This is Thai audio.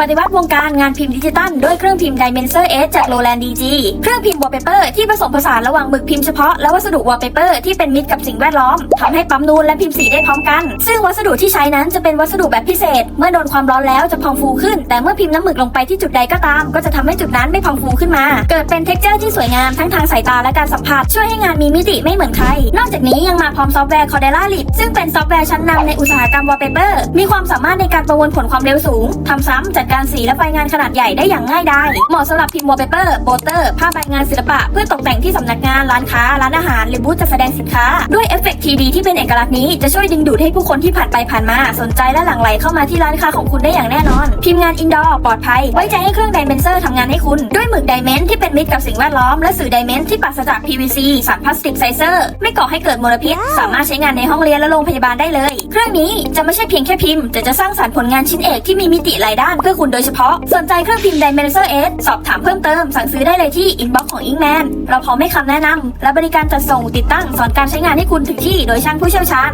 ปฏิวัติวงการงานพิมพ์ดิจิตัลด้วยเครื่องพิมพ์ Dimenser S จาก Lowland DG เครื่องพิมพ์ Wallpaper ที่ผสมผสานระหว่างหมึกพิมพ์เฉพาะและวัสดุ Wallpaper ที่เป็นมิตรกับสิ่งแวดล้อมทำให้ปั๊มนูนและพิมพ์สีได้พร้อมกัน ซึ่งวัสดุที่ใช้นั้นจะเป็นวัสดุแบบพิเศษ เมื่อโดนความร้อนแล้วจะพองฟูขึ้น แต่เมื่อพิมพ์น้ำหมึกลงไปที่จุดใดก็ตาม ก็จะทำให้จุดนั้นไม่พองฟูขึ้นมา เกิดเป็นเท็กเจอร์ที่สวยงามทั้งทางสายตาและการสัมผัสช่วยให้งานมีมิติไม่เหมือนใคร นอกจากนี้ยังมาพร้อมซอฟต์แวร์ Cordella Lip ซึ่งเป็นซอฟต์แวร์ชั้นนำในอุตสาหกรรม Wallpaper มีความสามารถในการประมวลผลความเร็วสูงทำซ้ำจัดการสีและไฟงานขนาดใหญ่ได้อย่างง่ายดายเหมาะสำหรับพิมพ์ Wallpaper โปสเตอร์ภาพใบงานศิลปะเพื่อตกแต่งที่สำนักงานร้านค้า ร้านอาหาร หรือบูธจัดแสดงสินค้า ด้วยเอฟเฟกต์ 3D ที่เป็นเอกลักษณ์นี้จะช่วยดึงดูดให้ผู้คนที่ผ่านไปผ่านมา สนใจและหลั่งไหลเข้ามาที่ร้านค้าของคุณได้อย่างแน่นอน พิมพ์งานอินดอร์ปลอดภัย ไว้ใจให้เครื่อง Dimenser ทำงานให้คุณ ด้วยหมึก Dimen ที่เป็นมิตรกับสิ่งแวดล้อมและสื่อ Dimen ที่ปราศจาก PVC สารพลาสติกไซเซอร์ ไม่ก่อให้เกิดมลพิษ สามารถใช้งานในห้องเรียนและโรงพยาบาลได้เลย เครื่องนี้จะไม่ใช่เพียงแค่พิมพ์แต่จะสร้างสรรค์ผลงานชิ้นเอกที่มีมิติหลายด้านเพื่อคุณโดยเฉพาะ สนใจเครื่องพิมพ์ Dimenser S สอบถามเพิ่มเติม สั่งซื้อได้เลยที่ inbox ของ Inkman เราพร้อมให้คำแนะนำและบริการจัดส่งติดตั้งสอนการใช้งานให้คุณถึงที่โดยช่างผู้เชี่ยวชาญ